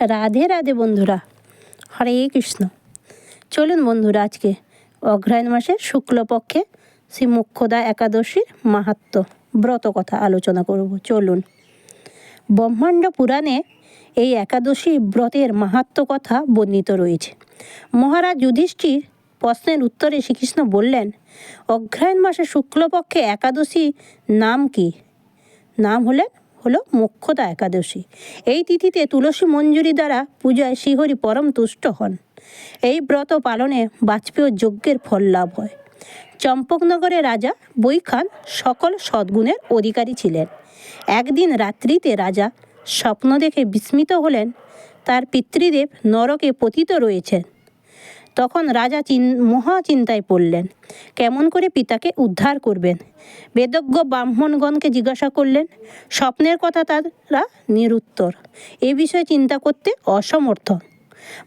রাধে রাধে বন্ধুরা, হরে কৃষ্ণ। চলুন বন্ধুরা, আজকে অগ্রায়ণ মাসের শুক্লপক্ষে শ্রী মুখ্যদা একাদশীর মাহাত্ম ব্রত কথা আলোচনা করব। চলুন। ব্রহ্মাণ্ড পুরাণে এই একাদশী ব্রতের মাহাত্ম কথা বর্ণিত রয়েছে। মহারাজ যুধিষ্ঠির প্রশ্নের উত্তরে শ্রীকৃষ্ণ বললেন অগ্রায়ণ মাসে শুক্লপক্ষে একাদশী নাম কি? নাম হলেন হলো মোক্ষদা একাদশী। এই তিথিতে তুলসী মঞ্জুরি দ্বারা পূজায় শ্রীহরি পরম তুষ্ট হন। এই ব্রত পালনে বাজপেয় যজ্ঞের ফল লাভ হয়। চম্পকনগরের রাজা বৈখান সকল সদ্গুণের অধিকারী ছিলেন। একদিন রাত্রিতে রাজা স্বপ্ন দেখে বিস্মিত হলেন। তার পিতৃদেব নরকে পতিত রয়েছেন। তখন রাজা চিন, মহা চিন্তায় পড়লেন। কেমন করে পিতাকে উদ্ধার করবেন? বেদজ্ঞ ব্রাহ্মণগণকে জিজ্ঞাসা করলেন, স্বপ্নের কথা তারা নিরুত্তর, এ বিষয়ে চিন্তা করতে অসমর্থ।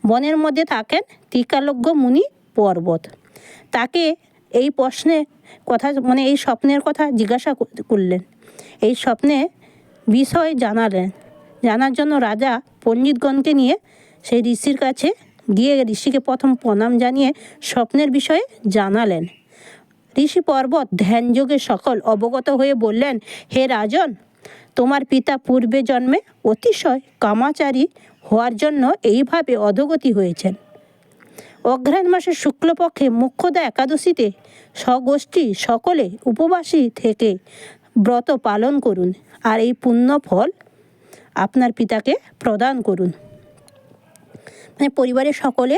বনের মধ্যে থাকেন ত্রিকালজ্ঞ মুনি পর্বত। তাকে এই প্রশ্নে কথা মানে এই স্বপ্নের কথা জিজ্ঞাসা করলেন। এই স্বপ্নে বিষয় জানালেন। জানার জন্য রাজা পণ্ডিতগণকে নিয়ে সেই ঋষির কাছে গিয়ে ঋষিকে প্রথম প্রণাম জানিয়ে স্বপ্নের বিষয়ে জানালেন। ঋষি পর্বত ধ্যানযোগে সকল অবগত হয়ে বললেন, হে রাজন, তোমার পিতা পূর্বে জন্মে অতিশয় কামাচারী হওয়ার জন্য এইভাবে অধগতি হয়েছেন। অঘ্রাণ মাসের শুক্লপক্ষে মুখ্যদা একাদশীতে স্বগোষ্ঠী সকলে উপবাসী থেকে ব্রত পালন করুন আর এই পুণ্য ফল আপনার পিতাকে প্রদান করুন। মানে পরিবারের সকলে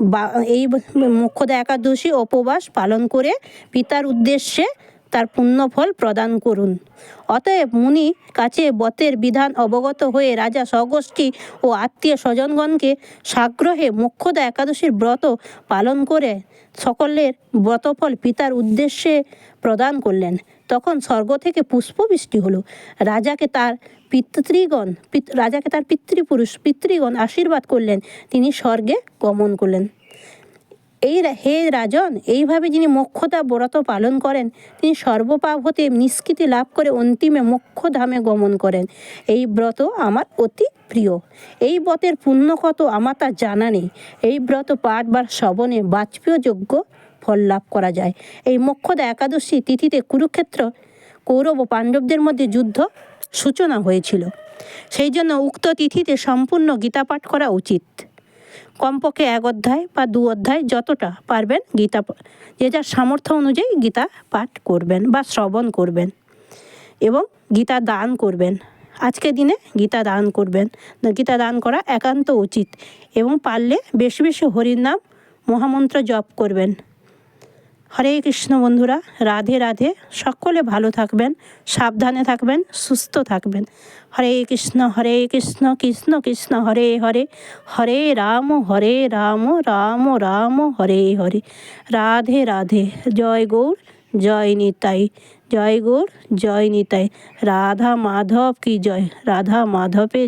বা এই মুখ্যদা একাদশী উপবাস পালন করে পিতার উদ্দেশ্যে তার পুণ্যফল প্রদান করুন। অতএব মুনি কাছে বতের বিধান অবগত হয়ে রাজা স্বগোষ্ঠী ও আত্মীয় স্বজনগণকে সাগ্রহে মুখ্যদা একাদশীর ব্রত পালন করে সকলের ব্রতফল পিতার উদ্দেশ্যে প্রদান করলেন। তখন স্বর্গ থেকে পুষ্পবৃষ্টি হলো। রাজাকে তার পিতৃগণ রাজাকে তার পিতৃপুরুষ, পিতৃগণ আশীর্বাদ করলেন। তিনি স্বর্গে গমন করলেন। এই হে রাজন, এইভাবে যিনি মোক্ষতা ব্রত পালন করেন, তিনি সর্বপাপ হতে নিষ্কৃতি লাভ করে অন্তিমে মোক্ষধামে গমন করেন। এই ব্রত আমার অতি প্রিয়। এই ব্রতের পুণ্য কত আমার তা জানা নেই। এই ব্রত পাঠ বা শ্রবণে বাজপেয় যোগ্য ফল লাভ করা যায়। এই মোক্ষদা একাদশী তিথিতে কুরুক্ষেত্র কৌরব ও পাণ্ডবদের মধ্যে যুদ্ধ সূচনা হয়েছিল। সেই জন্য উক্ত তিথিতে সম্পূর্ণ গীতা পাঠ করা উচিত। কমপক্ষে এক অধ্যায় বা দু অধ্যায় যতটা পারবেন গীতা যে যার সামর্থ্য অনুযায়ী গীতা পাঠ করবেন বা শ্রবণ করবেন এবং গীতা দান করবেন। আজকের দিনে গীতা দান করবেন। গীতা দান করা একান্ত উচিত এবং পারলে বেশি বেশি হরির নাম মহামন্ত্র জপ করবেন। হরে কৃষ্ণ বন্ধুরা, রাধে রাধে। সকলে ভালো থাকবেন, সাবধানে থাকবেন, সুস্থ থাকবেন। হরে কৃষ্ণ হরে কৃষ্ণ কৃষ্ণ কৃষ্ণ, হরে হরে। হরে রাম হরে রাম রাম রাম, হরে হরে। রাধে রাধে। জয় গৌর, জয় নিতাই। জয় গৌর, জয় নিতাই। রাধা মাধব কি জয়? রাধা মাধবে